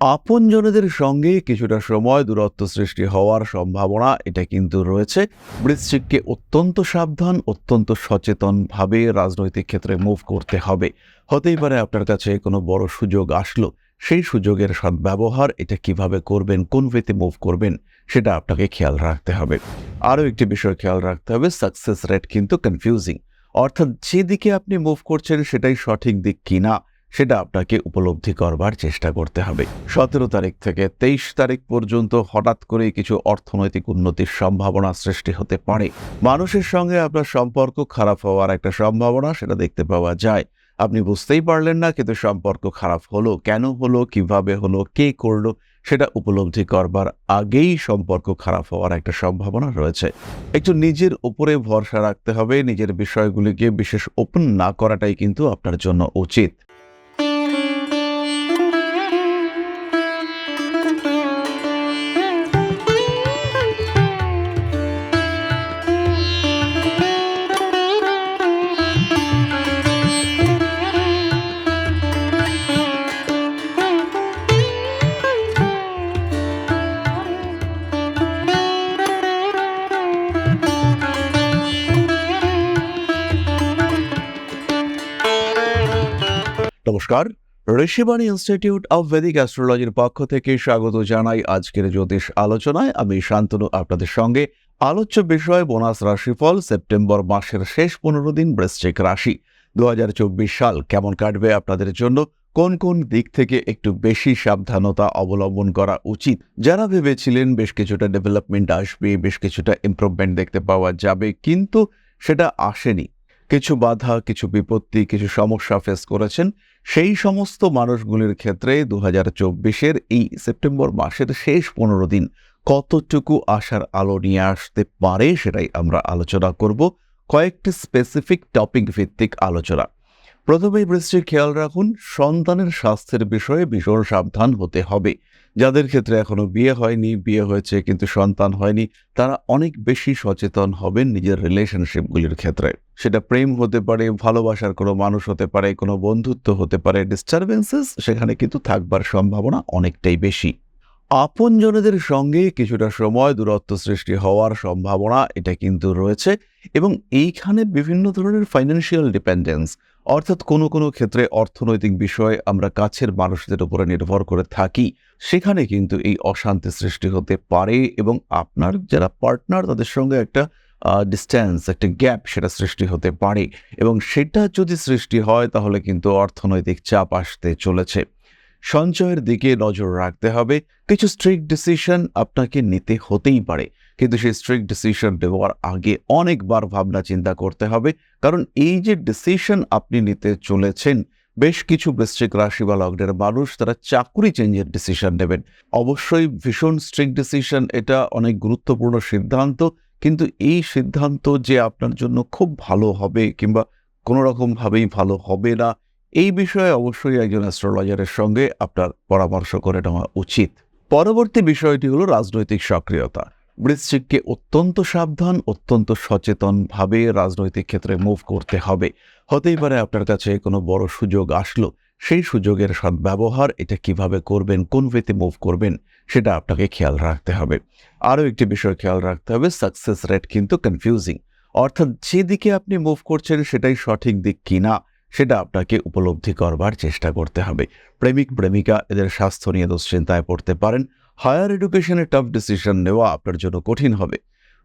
আপনজনদের সঙ্গে কিছুটা সময় দূরত্ব সৃষ্টি হওয়ার সম্ভাবনা এটা কিন্তু রয়েছে। বৃশ্চিককে অত্যন্ত সাবধান, অত্যন্ত সচেতনভাবে রাজনৈতিক ক্ষেত্রে মুভ করতে হবে। হতেই পারে আপনার কাছে কোনো বড় সুযোগ আসলো, সেই সুযোগের সদ্ব্যবহার এটা কীভাবে করবেন, কোন ওয়েতে মুভ করবেন, সেটা আপনাকে খেয়াল রাখতে হবে। আরও একটি বিষয় খেয়াল রাখতে হবে সাকসেস রেট কিন্তু কনফিউজিং অর্থাৎ যেদিকে আপনি মুভ করছেন সেটাই সঠিক দিক কিনা সেটা আপনাকে উপলব্ধি করবার চেষ্টা করতে হবে। সতেরো তারিখ থেকে তেইশ তারিখ পর্যন্ত হঠাৎ করে কিছু অর্থনৈতিক উন্নতির সম্ভাবনা সৃষ্টি হতে পারে। মানুষের সঙ্গে আপনার সম্পর্ক খারাপ হওয়ার একটা সম্ভাবনা সেটা দেখতে পাওয়া যায়। আপনি বুঝতেই পারলেন না কিন্তু সম্পর্ক খারাপ হলো, কেন হলো, কীভাবে হলো, কে করল, সেটা উপলব্ধি করবার আগেই সম্পর্ক খারাপ হওয়ার একটা সম্ভাবনা রয়েছে। একটু নিজের উপরে ভরসা রাখতে হবে, নিজের বিষয়গুলিকে বিশেষ ওপেন না করাটাই কিন্তু আপনার জন্য উচিত। নমস্কার, ঋষিবাণী ইনস্টিটিউট অব ভেদিক অ্যাস্ট্রোলজির পক্ষ থেকে স্বাগত জানাই আজকের জ্যোতিষ আলোচনায়। আমি শান্তনু, আপনাদের সঙ্গে আলোচ্য বিষয় বোনাস রাশিফল সেপ্টেম্বর মাসের শেষ পনেরো দিন বৃশ্চিক রাশি। দু হাজার চব্বিশ সাল কেমন কাটবে আপনাদের জন্য? কোন কোন দিক থেকে একটু বেশি সাবধানতা অবলম্বন করা উচিত? যারা ভেবেছিলেন বেশ কিছুটা ডেভেলপমেন্ট আসবে, বেশ কিছুটা ইম্প্রুভমেন্ট দেখতে পাওয়া যাবে, কিন্তু সেটা আসেনি। কিছু বাধা, কিছু বিপত্তি, কিছু সমস্যা ফেস করেছেন। সেই সমস্ত মানুষগুলির ক্ষেত্রে দু হাজার চব্বিশের এই সেপ্টেম্বর মাসের শেষ পনেরো দিন কতটুকু আশার আলো নিয়ে আসতে পারে সেটাই আমরা আলোচনা করব। কয়েকটি স্পেসিফিক টপিক ভিত্তিক আলোচনা। প্রথমেই বৃষ্টির খেয়াল রাখুন, সন্তানের স্বাস্থ্যের বিষয়ে ভীষণ সাবধান হতে হবে। যাদের ক্ষেত্রে এখনও বিয়ে হয়নি, বিয়ে হয়েছে কিন্তু সন্তান হয়নি, তারা অনেক বেশি সচেতন হবেন নিজের রিলেশনশিপগুলির ক্ষেত্রে। সেটা প্রেম হতে পারে, ভালোবাসার কোনো মানুষ হতে পারে, কোনো বন্ধুত্ব হতে পারে ডিস্টারবেন্সেস সেখানে কিন্তু থাকবার সম্ভাবনা অনেকটাই বেশি। আপনজনদের সঙ্গে কিছুটা সময় দূরত্ব সৃষ্টি হওয়ার সম্ভাবনা এটা কিন্তু রয়েছে এবং এইখানে বিভিন্ন ধরনের ফাইন্যান্সিয়াল ডিপেন্ডেন্স অর্থাৎ কোনো কোনো ক্ষেত্রে অর্থনৈতিক বিষয়ে আমরা কাছের মানুষদের উপরে নির্ভর করে থাকি, সেখানে কিন্তু এই অশান্তি সৃষ্টি হতে পারে এবং আপনার যারা পার্টনার তাদের সঙ্গে একটা ডিস্ট্যান্স একটা গ্যাপ সেটা সৃষ্টি হতে পারে এবং সেটা যদি সৃষ্টি হয় তাহলে কিন্তু অর্থনৈতিক চাপ আসতে চলেছে। সঞ্চয়ের দিকে নজর রাখতে হবে, কিছু স্ট্রিক্ট ডিসিশন আপনাকে নিতে হতেই পারে। কিন্তু সেই স্ট্রিক্ট ডিসিশন দেওয়ার আগে অনেকবার ভাবনা চিন্তা করতে হবে। কারণ এই যে ডিসিশন আপনি নিতে চলেছেন, বেশ কিছু বৃশ্চিক রাশি বা লগ্নের মানুষ তারা চাকুরি চেঞ্জের ডিসিশন নেবেন। অবশ্যই ভীষণ স্ট্রিক্ট ডিসিশন এটা অনেক গুরুত্বপূর্ণ সিদ্ধান্ত, কিন্তু এই সিদ্ধান্ত যে আপনার জন্য খুব ভালো হবে কিংবা কোনো রকমভাবেই ভালো হবে না, এই বিষয়ে অবশ্যই একজন অ্যাস্ট্রোলজারের সঙ্গে আপনার পরামর্শ করে নেওয়া উচিত। পরবর্তী বিষয়টি হলো রাজনৈতিক সক্রিয়তা। বৃশ্চিককে অত্যন্ত সাবধান, অত্যন্ত সচেতনভাবে রাজনৈতিক ক্ষেত্রে মুভ করতে হবে। হতেই পারে আপনার কাছে কোনো বড় সুযোগ আসলো, সেই সুযোগের সদ্ব্যবহার এটা কীভাবে করবেন, কোন ওয়েতে মুভ করবেন, সেটা আপনাকে খেয়াল রাখতে হবে। আরও একটি বিষয় খেয়াল রাখতে হবে সাকসেস রেট কিন্তু কনফিউজিং অর্থাৎ যেদিকে আপনি মুভ করছেন, সেটাই সঠিক দিক কিনা, সেটা আপনাকে উপলব্ধি করবার চেষ্টা করতে হবে। প্রেমিক, প্রেমিকা, এদের স্বাস্থ্য নিয়ে দুশ্চিন্তায় পড়তে পারেন হায়ার এডুকেশনে টাফ ডিসিশন নেওয়া আপনার জন্য কঠিন হবে।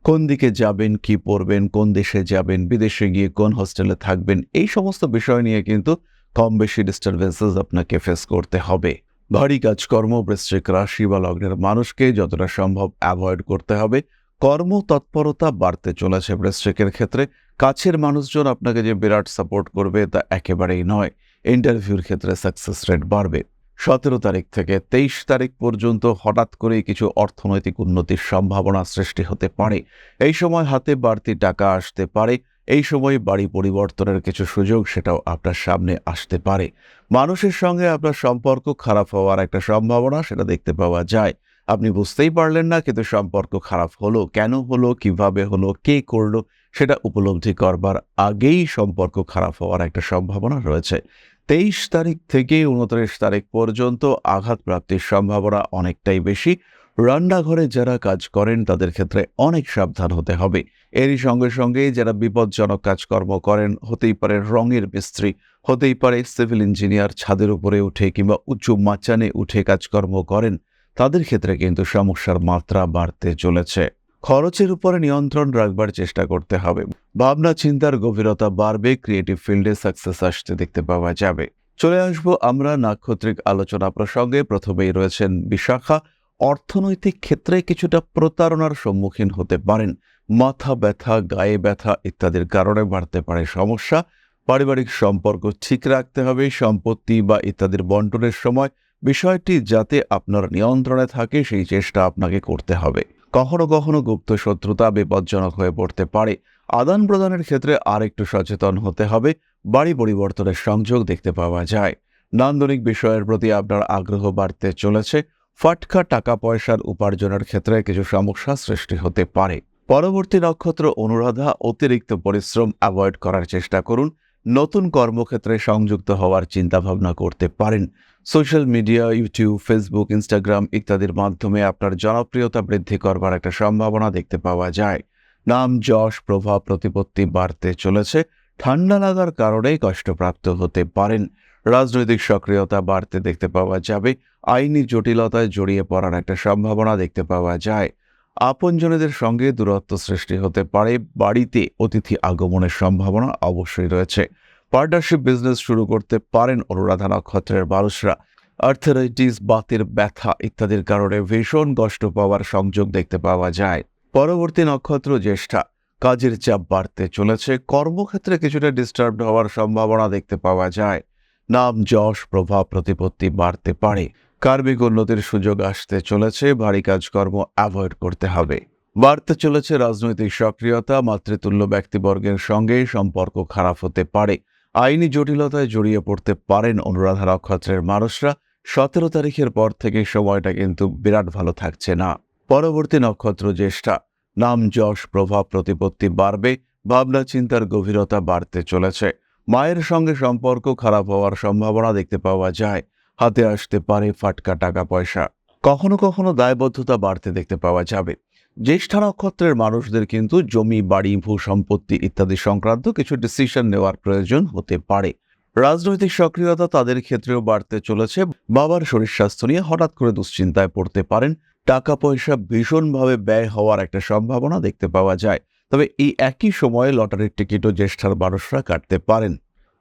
কোন দিকে যাবেন, কি পড়বেন, কোন দেশে যাবেন, বিদেশে গিয়ে কোন হোস্টেলে থাকবেন, এই সমস্ত বিষয় নিয়ে কিন্তু কম বেশি ডিস্টারবেন্সেস আপনাকে ফেস করতে হবে। ভারী কাজকর্ম, বৃশ্চিক রাশি বা লগ্নের মানুষকে যতটা সম্ভব অ্যাভয়েড করতে হবে। কর্ম তৎপরতা বাড়তে চলেছে বৃশ্চিকের ক্ষেত্রে। কাছের মানুষজন আপনাকে যে বিরাট সাপোর্ট করবে তা একেবারেই নয়। ইন্টারভিউর ক্ষেত্রে সাকসেস রেট বাড়বে। সতেরো তারিখ থেকে তেইশ তারিখ পর্যন্ত হঠাৎ করেই কিছু অর্থনৈতিক উন্নতির সম্ভাবনা সৃষ্টি হতে পারে। এই সময় হাতে বাড়তি টাকা আসতে পারে, এই সময় বাড়ি পরিবর্তনের কিছু সুযোগ সেটাও আপনার সামনে আসতে পারে। মানুষের সঙ্গে আপনার সম্পর্ক খারাপ হওয়ার একটা সম্ভাবনা সেটা দেখতে পাওয়া যায়। আপনি বুঝতেই পারলেন না কিন্তু সম্পর্ক খারাপ হলো, কেন হলো, কীভাবে হলো, কে করল, সেটা উপলব্ধি করবার আগেই সম্পর্ক খারাপ হওয়ার একটা সম্ভাবনা রয়েছে। তেইশ তারিখ থেকে উনত্রিশ তারিখ পর্যন্ত আঘাত প্রাপ্তির সম্ভাবনা অনেকটাই বেশি। রান্নাঘরে যারা কাজ করেন, তাদের ক্ষেত্রে অনেক সাবধান হতে হবে। এরই সঙ্গে সঙ্গে যারা বিপজ্জনক কাজকর্ম করেন, হতেই পারে রঙের মিস্ত্রি, হতেই পারে সিভিল ইঞ্জিনিয়ার ছাদের উপরে উঠে কিংবা উঁচু মাচানে উঠে কাজকর্ম করেন, তাদের ক্ষেত্রে কিন্তু সমস্যার মাত্রা বাড়তে চলেছে। খরচের উপরে নিয়ন্ত্রণ রাখবার চেষ্টা করতে হবে। ভাবনা, চিন্তার গভীরতা বাড়বে ক্রিয়েটিভ ফিল্ডে সাকসেস আসতে দেখতে পাওয়া যাবে। চলে আসব আমরা নাক্ষত্রিক আলোচনা প্রসঙ্গে। প্রথমেই রয়েছেন বিশাখা। অর্থনৈতিক ক্ষেত্রে কিছুটা প্রতারণার সম্মুখীন হতে পারেন। মাথা ব্যথা, গায়ে ব্যথা ইত্যাদির কারণে বাড়তে পারে সমস্যা। পারিবারিক সম্পর্ক ঠিক রাখতে হবে, সম্পত্তি বা ইত্যাদির বন্টনের সময়। বিষয়টি যাতে আপনার নিয়ন্ত্রণে থাকে, সেই চেষ্টা আপনাকে করতে হবে। কখনো কখনো গুপ্ত শত্রুতা বিপজ্জনক হয়ে পড়তে পারে। আদান প্রদানের ক্ষেত্রে আর একটু সচেতন হতে হবে। বাড়ি পরিবর্তনের সংযোগ দেখতে পাওয়া যায়। নান্দনিক বিষয়ের প্রতি আপনার আগ্রহ বাড়তে চলেছে। ফাটকা টাকা পয়সার উপার্জনের ক্ষেত্রে কিছু সমস্যা সৃষ্টি হতে পারে। পরবর্তী নক্ষত্র অনুরাধা অতিরিক্ত পরিশ্রম অ্যাভয়েড করার চেষ্টা করুন। নতুন কর্মক্ষেত্রে সংযুক্ত হওয়ার চিন্তাভাবনা করতে পারেন। Social media, YouTube, Facebook, Instagram ইত্যাদির মাধ্যমে আপনার জনপ্রিয়তা বৃদ্ধি করবার একটা সম্ভাবনা দেখতে পাওয়া যায়। নাম, যশ, প্রভাব, প্রতিপত্তি বাড়তে চলেছে। ঠান্ডা লাগার কারণেই কষ্টপ্রাপ্ত হতে পারেন। রাজনৈতিক সক্রিয়তা বাড়তে দেখতে পাওয়া যাবে। আইনি জটিলতায় জড়িয়ে পড়ার একটা সম্ভাবনা দেখতে পাওয়া যায়। আপনজনেদের সঙ্গে দূরত্ব সৃষ্টি হতে পারে। বাড়িতে অতিথি আগমনের সম্ভাবনা অবশ্যই রয়েছে। পার্টনারশিপ বিজনেস শুরু করতে পারেন অনুরাধা নক্ষত্রের মানুষরা। আর্থারাইটিস, বাতের ব্যথা ইত্যাদির কারণে ভীষণ কষ্ট পাওয়ার সংযোগ দেখতে পাওয়া যায়। পরবর্তী নক্ষত্র জ্যেষ্ঠা। কাজের চাপ বাড়তে চলেছে। কর্মক্ষেত্রে কিছুটা ডিস্টার্বড হওয়ার সম্ভাবনা দেখতে পাওয়া যায়। নাম, যশ, প্রভাব, প্রতিপত্তি বাড়তে পারে। কার্মিক উন্নতির সুযোগ আসতে চলেছে, ভারী কাজকর্ম অ্যাভয়েড করতে হবে। বাড়তে চলেছে রাজনৈতিক সক্রিয়তা, মাতৃতুল্য ব্যক্তিবর্গের সঙ্গে সম্পর্ক খারাপ হতে পারে। আইনি জটিলতায় জড়িয়ে পড়তে পারেন অনুরাধা নক্ষত্রের মানুষরা। সতেরো তারিখের পর থেকে সময়টা কিন্তু বিরাট ভালো থাকছে না। পরবর্তী নক্ষত্র জ্যেষ্ঠা। নাম যশ, প্রভাব, প্রতিপত্তি বাড়বে, ভাবনা চিন্তার গভীরতা বাড়তে চলেছে। মায়ের সঙ্গে সম্পর্ক খারাপ হওয়ার সম্ভাবনা দেখতে পাওয়া যায়। হাতে আসতে পারে ফাটকা টাকা পয়সা। কখনো কখনো দায়বদ্ধতা বাড়তে দেখতে পাওয়া যাবে। জ্যেষ্ঠা নক্ষত্রের মানুষদের কিন্তু জমি, বাড়ি ভূ সম্পত্তি ইত্যাদি সংক্রান্ত কিছু ডিসিশন নেওয়ার প্রয়োজন হতে পারে। রাজনৈতিক সক্রিয়তা তাদের ক্ষেত্রেও বাড়তে চলেছে। বাবার শরীর স্বাস্থ্য নিয়ে হঠাৎ করে দুশ্চিন্তায় পড়তে পারেন। টাকা পয়সা ভীষণভাবে ব্যয় হওয়ার একটা সম্ভাবনা দেখতে পাওয়া যায়। তবে এই একই সময়ে লটারির টিকিটও জ্যেষ্ঠার মানুষরা কাটতে পারেন।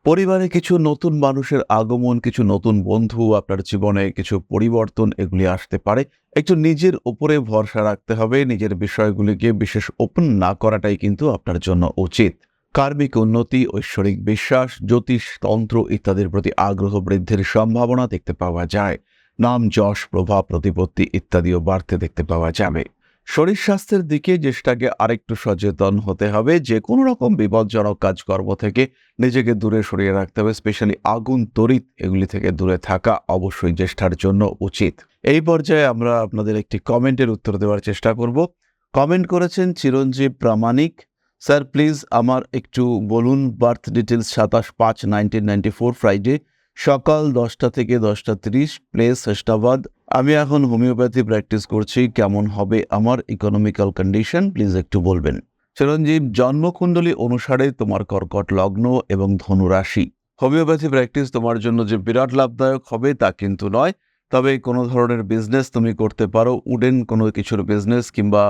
পরিবারে কিছু নতুন মানুষের আগমন, কিছু নতুন বন্ধু, আপনার জীবনে কিছু পরিবর্তন, এগুলি আসতে পারে। একটু নিজের উপরে ভরসা রাখতে হবে, নিজের বিষয়গুলিকে বিশেষ ওপেন না করাটাই কিন্তু আপনার জন্য উচিত। কার্মিক উন্নতি, ঐশ্বরিক বিশ্বাস, জ্যোতিষ, তন্ত্র ইত্যাদির প্রতি আগ্রহ বৃদ্ধির সম্ভাবনা দেখতে পাওয়া যায়। নাম, যশ প্রভাব প্রতিপত্তি ইত্যাদিও বাড়তে দেখতে পাওয়া যাবে। শরীর স্বাস্থ্যের দিকে জ্যেষ্ঠাকে আরেকটু সচেতন হতে হবে। যে কোনো রকম বিপজ্জনক কাজকর্ম থেকে নিজেকে দূরে সরিয়ে রাখতে হবে। স্পেশালি আগুন, তড়িৎ এগুলি থেকে দূরে থাকা অবশ্যই জ্যেষ্ঠার জন্য উচিত। এই পর্যায়ে আমরা আপনাদের একটি কমেন্টের উত্তর দেওয়ার চেষ্টা করব। কমেন্ট করেছেন চিরঞ্জীব প্রামাণিক। স্যার, প্লিজ আমার একটু বলুন বার্থ ডিটেলস সাতাশ পাঁচ, নাইনটিন নাইনটি ফোর, ফ্রাইডে। সকাল দশটা থেকে দশটা তিরিশ প্লেস হেস্টাবাদ আমি এখন হোমিওপ্যাথি প্র্যাকটিস করছি, কেমন হবে আমার ইকোনমিক্যাল কন্ডিশন প্লিজ একটু বলবেন। চিরঞ্জীব, জন্মকুণ্ডলী অনুসারে তোমার কর্কট লগ্ন এবং ধনুরাশি। হোমিওপ্যাথি প্র্যাকটিস তোমার জন্য যে বিরাট লাভদায়ক হবে তা কিন্তু নয়, তবে কোনো ধরনের বিজনেস তুমি করতে পারো, উডেন কোনো কিছুর বিজনেস কিংবা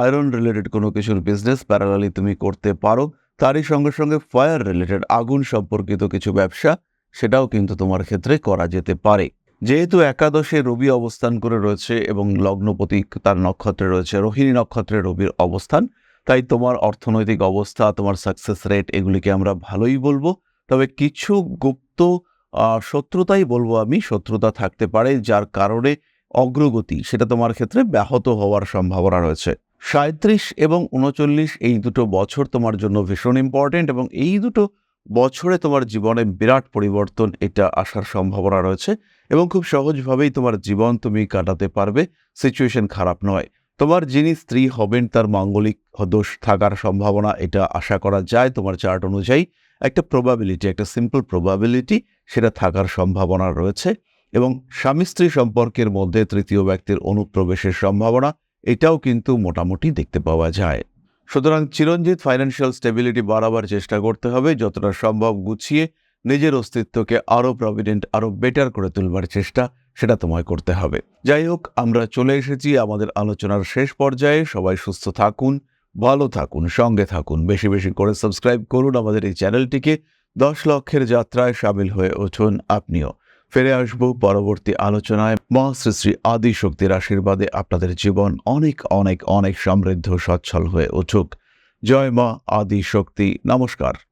আয়রন রিলেটেড কোনো কিছুর বিজনেস প্যারালালি তুমি করতে পারো। তারই সঙ্গে সঙ্গে ফায়ার রিলেটেড আগুন সম্পর্কিত কিছু ব্যবসা। সেটাও কিন্তু তোমার ক্ষেত্রে করা যেতে পারে। যেহেতু একাদশে রবি অবস্থান করে রয়েছে এবং লগ্নপতি তার নক্ষত্রে রয়েছে, রোহিণী নক্ষত্রে রবির অবস্থান, তাই তোমার অর্থনৈতিক অবস্থা, তোমার সাকসেস রেট এগুলিকে আমরা ভালোই বলব। তবে কিছু গুপ্ত শত্রুতাই বলব আমি, শত্রুতা থাকতে পারে যার কারণে অগ্রগতি, সেটা তোমার ক্ষেত্রে ব্যাহত হওয়ার সম্ভাবনা রয়েছে। সাঁত্রিশ এবং উনচল্লিশ এই দুটো বছর তোমার জন্য ভীষণ ইম্পর্টেন্ট এবং এই দুটো বছরে তোমার জীবনে বিরাট পরিবর্তন এটা আসার সম্ভাবনা রয়েছে এবং খুব সহজভাবেই তোমার জীবন তুমি কাটাতে পারবে সিচুয়েশন খারাপ নয়। তোমার যিনি স্ত্রী হবেন, তার মাঙ্গলিক দোষ থাকার সম্ভাবনা এটা আশা করা যায় তোমার চার্ট অনুযায়ী। একটা প্রবাবিলিটি একটা সিম্পল প্রবাবিলিটি সেটা থাকার সম্ভাবনা রয়েছে এবং স্বামী স্ত্রী সম্পর্কের মধ্যে তৃতীয় ব্যক্তির অনুপ্রবেশের সম্ভাবনা এটাও কিন্তু মোটামুটি দেখতে পাওয়া যায়। সুতরাং চিরঞ্জিত ফাইন্যান্সিয়াল স্টেবিলিটি বাড়াবার চেষ্টা করতে হবে, যতটা সম্ভব গুছিয়ে নিজের অস্তিত্বকে আরও প্রভিডেন্ট আরও বেটার করে তুলবার চেষ্টা সেটা তোমায় করতে হবে। যাই হোক, আমরা চলে এসেছি আমাদের আলোচনার শেষ পর্যায়ে। সবাই সুস্থ থাকুন, ভালো থাকুন, সঙ্গে থাকুন, বেশি বেশি করে সাবস্ক্রাইব করুন আমাদের এই চ্যানেলটিকে দশ লক্ষের যাত্রায় সামিল হয়ে উঠুন আপনিও। ফিরে আসব পরবর্তী আলোচনায়। মহাশ্রী শ্রী আদি শক্তির আশীর্বাদে আপনাদের জীবন অনেক অনেক অনেক সমৃদ্ধ, সচ্ছল হয়ে উঠুক। জয় মা আদি শক্তি। নমস্কার।